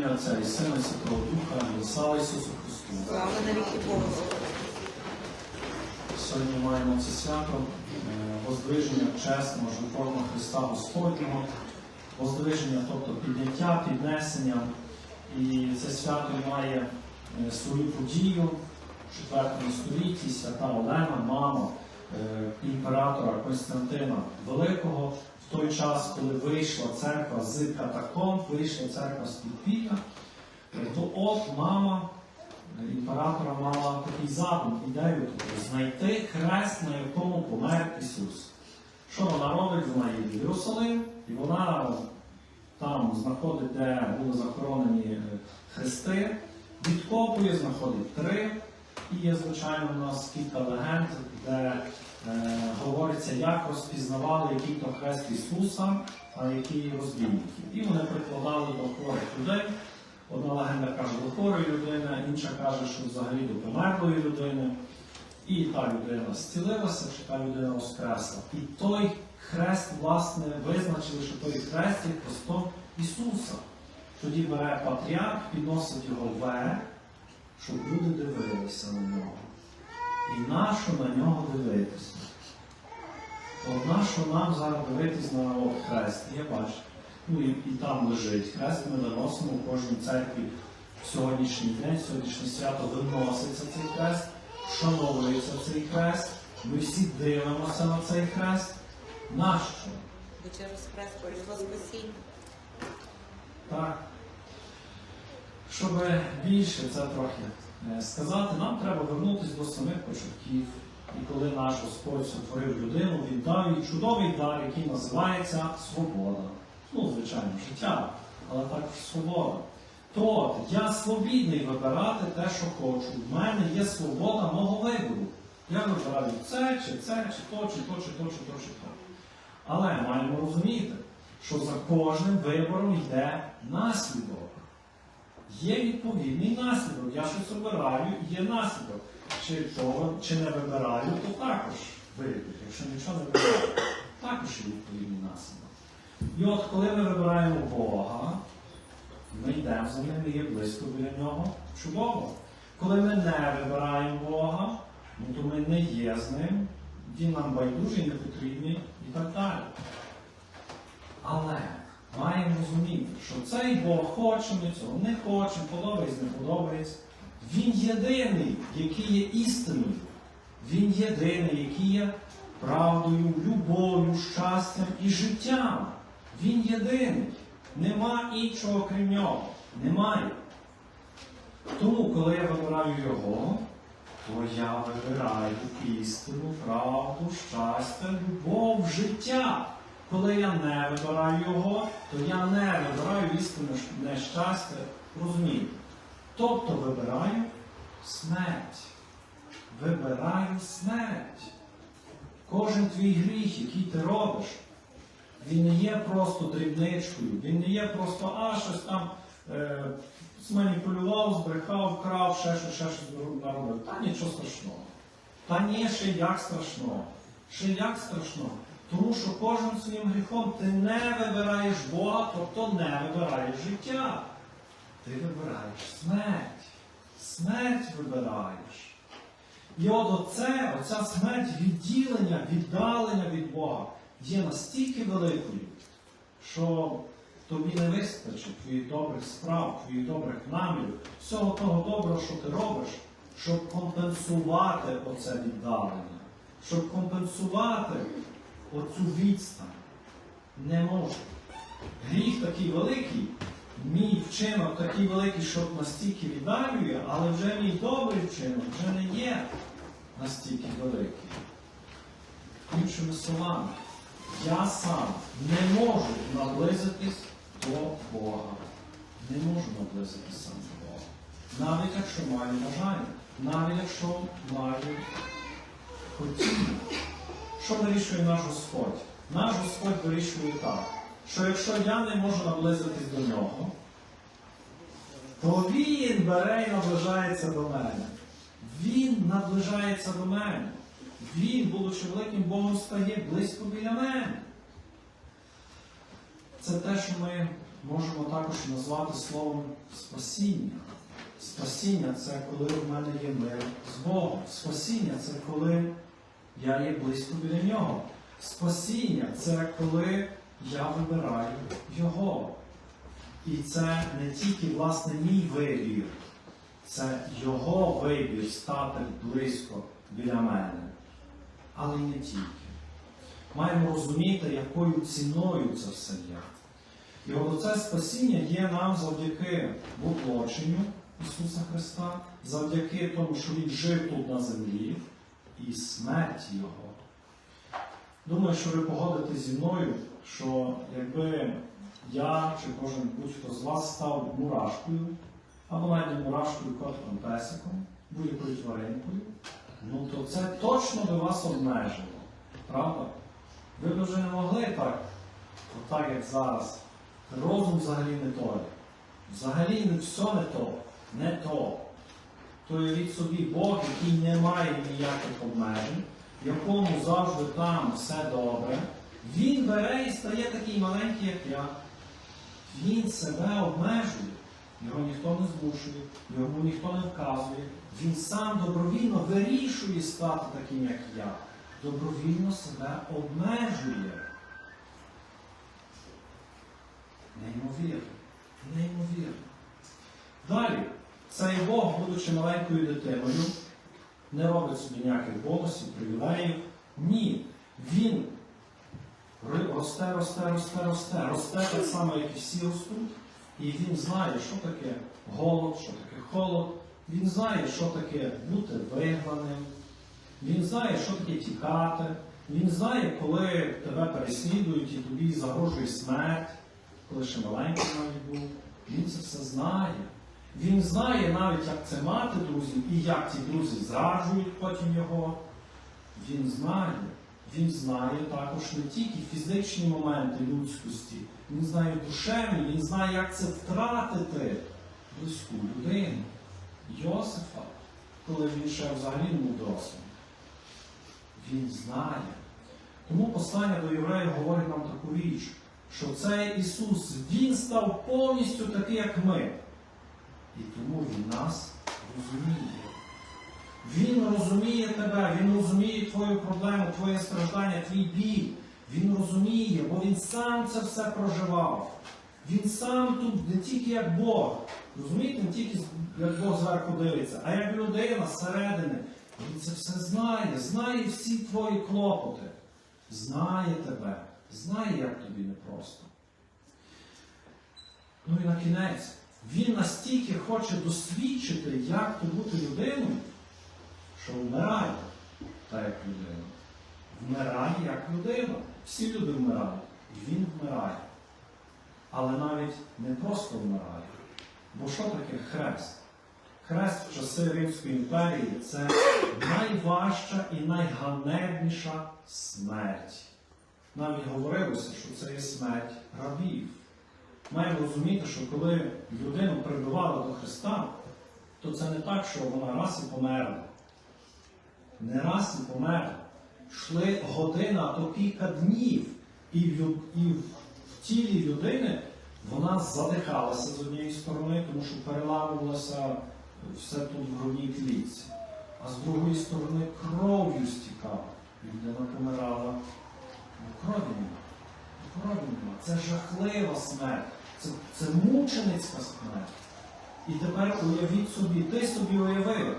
ім'я Отця і Сина і Святого Духа, і слава Ісусу Христу. Слава навіки Богу. Сьогодні маємо це свято е, воздвиження чесного жертовного Христа Господнього, воздвиження, тобто підняття, піднесення. І це свято має е, свою подію в 4 столітті свята Олена, мама імператора Константина Великого. В той час, коли вийшла церква з катакомб, вийшла церква з підпілля, е, то от мама імператора мала такий задум, ідею знайти хрест, на якому помер Ісус. Що вона робить? Вона їде в Єрусалим, і вона там знаходить, де були захоронені е, хрести, відкопує, знаходить три. І є, звичайно, у нас кілька легенд, де е, говориться, як розпізнавали, який то хрест Ісуса, а які розбійників. І вони прикладали до хворих людей. Одна легенда каже до хворої людини, інша каже, що взагалі до померлої людини. І та людина зцілилася, чи та людина воскресла. І той хрест, власне, визначили, що той хрест є Христом Ісуса. Тоді бере патріарх, підносить його вверх, щоб люди дивилися на нього. І нащо на нього дивитися? От нащо нам зараз дивитись на от хрест? Я бачу. Ну і, і там лежить хрест, ми наносимо в кожній церкві в сьогоднішній день, в сьогоднішнє свято виноситься цей хрест, вшановується цей хрест, ми всі дивимося на цей хрест. Нащо? Бо через хрест прийшло спасіння. Так. Щоб більше це трохи е, сказати, нам треба вернутися до самих початків. І коли наш Господь сотворив людину, він дав їй чудовий дар, який називається свобода. Ну, звичайно, життя, але також свобода. То я свобідний вибирати те, що хочу. В мене є свобода мого вибору. Я вибираю це, чи це, чи то, чи то, чи то, чи то, чи то. Але маємо розуміти, що за кожним вибором йде наслідок. Є відповідний наслідок. Я щось обираю, є наслідок. Чи, то, чи не вибираю, то також вибір. Якщо нічого не вибираю, також є відповідний наслідок. І от коли ми вибираємо Бога, ми йдемо за ним, ми є близько біля нього. Чудово. Коли ми не вибираємо Бога, ну, то ми не є з ним, він нам байдужий, не потрібний і так далі. Але розуміти, що цей Бог хоче, ми цього не хочемо, подобається, не подобається. Він єдиний, який є істиною. Він єдиний, який є правдою, любов'ю, щастям і життям. Він єдиний. Нема іншого крім нього. Немає. Тому, коли я вибираю його, то я вибираю істину, правду, щастя, любов, життя. Коли я не вибираю його, то я не вибираю істину, нещастя, розумію. Тобто вибираю смерть. Вибираю смерть. Кожен твій гріх, який ти робиш, він не є просто дрібничкою, він не є просто, а щось там е, зманіпулював, збрехав, вкрав, ще щось, ще щось наробив. Та нічого страшного. Та ні, ще як страшного. Ще як страшного. Тому що кожним своїм гріхом ти не вибираєш Бога, тобто не вибираєш життя. Ти вибираєш смерть. Смерть вибираєш. І от оце, оця смерть відділення, віддалення від Бога є настільки великою, що тобі не вистачить твоїх добрих справ, твоїх добрих намірів, всього того доброго, що ти робиш, щоб компенсувати оце віддалення, щоб компенсувати оцю відстань. Не можу. Гріх такий великий, мій вчинок такий великий, що настільки віддалює, але вже мій добрий вчинок вже не є настільки великий. Іншими словами, я сам не можу наблизитись до Бога. Не можу наблизитись сам до Бога. Навіть якщо маю бажання, навіть якщо маю хотіння. Що вирішує наш Господь? Наш Господь вирішує так, що якщо я не можу наблизитись до нього, то Він бере і наближається до мене. Він наближається до мене. Він, будучи великим Богом, стає близько біля мене. Це те, що ми можемо також назвати словом спасіння. Спасіння це коли в мене є мир з Богом. Спасіння це коли я є близько біля нього. Спасіння це коли я вибираю Його. І це не тільки власне мій вибір, це Його вибір стати близько біля мене. Але не тільки. Маємо розуміти, якою ціною це все є. І от це спасіння є нам завдяки воплоченню Ісуса Христа, завдяки тому, що Він жив тут на землі і смерті Його. Думаю, що ви погодитесь зі мною, що якби я чи кожен будь-хто з вас став мурашкою, або навіть мурашкою, котком, песиком, будь-якою тваринкою, ну то це точно би вас обмежило. Правда? Ви б вже не могли так, отак як зараз. Розум взагалі не той. Взагалі не все не то, не то. То уявіть собі Бог, який не має ніяких обмежень, якому завжди там все добре, він бере і стає такий маленький, як я. Він себе обмежує. Його ніхто не змушує, йому ніхто не вказує. Він сам добровільно вирішує стати таким, як я. Добровільно себе обмежує. Неймовірно. Далі, цей Бог, будучи маленькою дитиною, не робить собі ніяких бонусів, привілеїв. Ні. Він росте, росте, росте, росте, росте так само, як і всі ростуть. І він знає, що таке голод, що таке холод. Він знає, що таке бути вигнаним. Він знає, що таке тікати. Він знає, коли тебе переслідують і тобі загрожує смерть, коли ще маленький навіть був. Він це все знає. Він знає навіть, як це мати друзів і як ті друзі зраджують потім його. Він знає. Він знає також не тільки фізичні моменти людськості, він знає душевні, він знає, як це втратити близьку людину. Йосифа, коли він ще взагалі був дорослим. Він знає. Тому послання до євреїв говорить нам таку річ, що цей Ісус, Він став повністю такий, як ми. І тому Він нас розуміє. Він розуміє тебе, Він розуміє твою проблему, твоє страждання, твій біль. Він розуміє, бо він сам це все проживав. Він сам тут не тільки як Бог. Розумієте, не тільки як Бог зверху дивиться, а як людина зсередини. Він це все знає, знає всі твої клопоти. Знає тебе, знає, як тобі непросто. Ну і на кінець, він настільки хоче досвідчити, як то бути людиною, що вмирає так як людина. Вмирає як людина. Всі люди вмирають. І він вмирає. Але навіть не просто вмирає. Бо що таке хрест? Хрест в часи Римської імперії це найважча і найганебніша смерть. Навіть говорилося, що це є смерть рабів. Маємо розуміти, що коли людину прибивали до Христа, то це не так, що вона раз і померла. Не раз і померла. Йшли година, то кілька днів. І в, і в тілі людини вона задихалася з однієї сторони, тому що переламувалося все тут в грудній клітці. А з другої сторони кров'ю стікала. Людина помирала. Ну, крові нема. Крові нема. Це жахлива смерть. Це, це мученицька смерть. І тепер уявіть собі, ти собі уяви,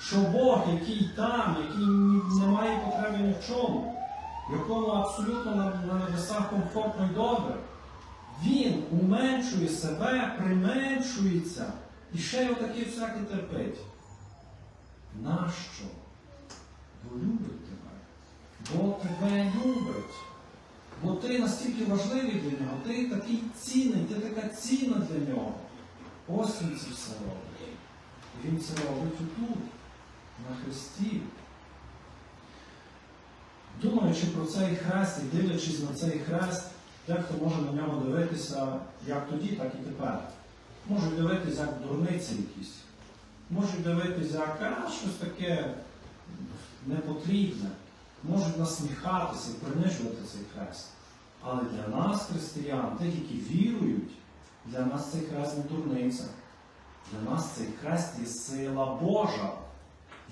що Бог, який там, який не має потреби ні в чому, якому абсолютно на, на небесах комфортно і добре, він уменшує себе, применшується і ще й отаке всяке терпить. Нащо? Бо любить тебе. Бо тебе любить. Бо ти настільки важливий для нього, ти такий цінний, ти така цінна для нього. Ось він це все робить. І він це робить отут, на Христі. Думаючи про цей хрест і дивлячись на цей хрест, дехто може на нього дивитися як тоді, так і тепер. Можуть дивитися як дурниці якісь. Можуть дивитися як а, щось таке непотрібне. Можуть насміхатися і принижувати цей хрест. Але для нас, християн, тих, які вірують, Для нас цей хрест не дурниця. Для нас цей хрест є сила Божа.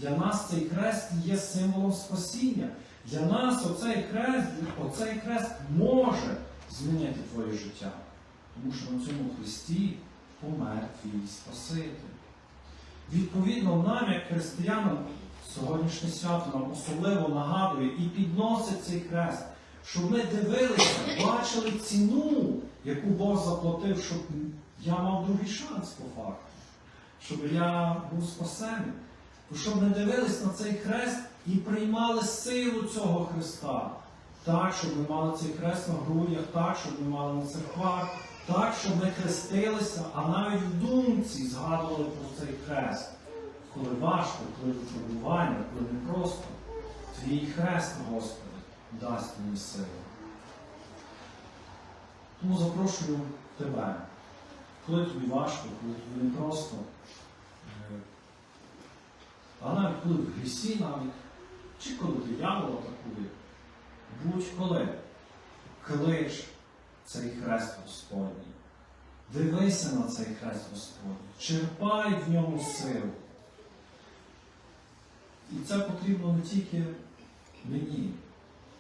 Для нас цей хрест є символом спасіння. Для нас оцей хрест, оцей хрест може змінити твоє життя. Тому що на цьому хресті помер твій Спаситель. Відповідно, нам, як християнам, сьогоднішнє свято нам особливо нагадує і підносить цей хрест, щоб ми дивилися, бачили ціну, яку Бог заплатив, щоб я мав другий шанс по факту, щоб я був спасений. Щоб не дивились на цей хрест і приймали силу цього Христа. Так, щоб ми мали цей хрест на грудях, так, щоб ми мали на церквах, так, щоб ми хрестилися, а навіть в думці згадували про цей хрест. Коли важко, коли випробування, коли не просто. Твій хрест, Господи, дасть мені силу. Тому запрошую тебе, коли тобі важко, коли тобі непросто, е, а навіть коли в грісі навіть, чи коли диявол атакує, будь-коли клич цей хрест Господній. Дивися на цей хрест Господній, черпай в ньому силу. І це потрібно не тільки мені,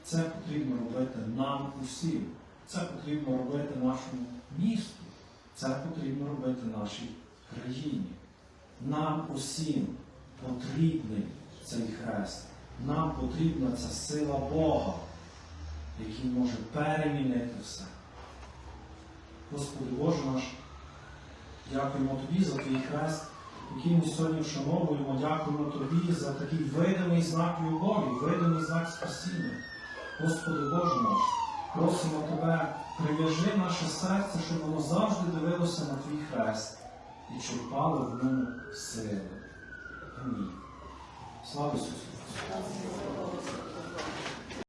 це потрібно робити нам усім. Це потрібно робити нашому місту. Це потрібно робити нашій країні. Нам усім потрібний цей хрест. Нам потрібна ця сила Бога, який може перемінити все. Господи Боже наш, дякуємо Тобі за твій хрест, який ми сьогодні вшановуємо. Дякуємо Тобі за такий видимий знак любові, видимий знак спасіння. Господи Боже наш, просимо Тебе, прив'яжи наше серце, щоб воно завжди дивилося на Твій хрест і черпало в ньому сили. Амінь. Слава Ісусу!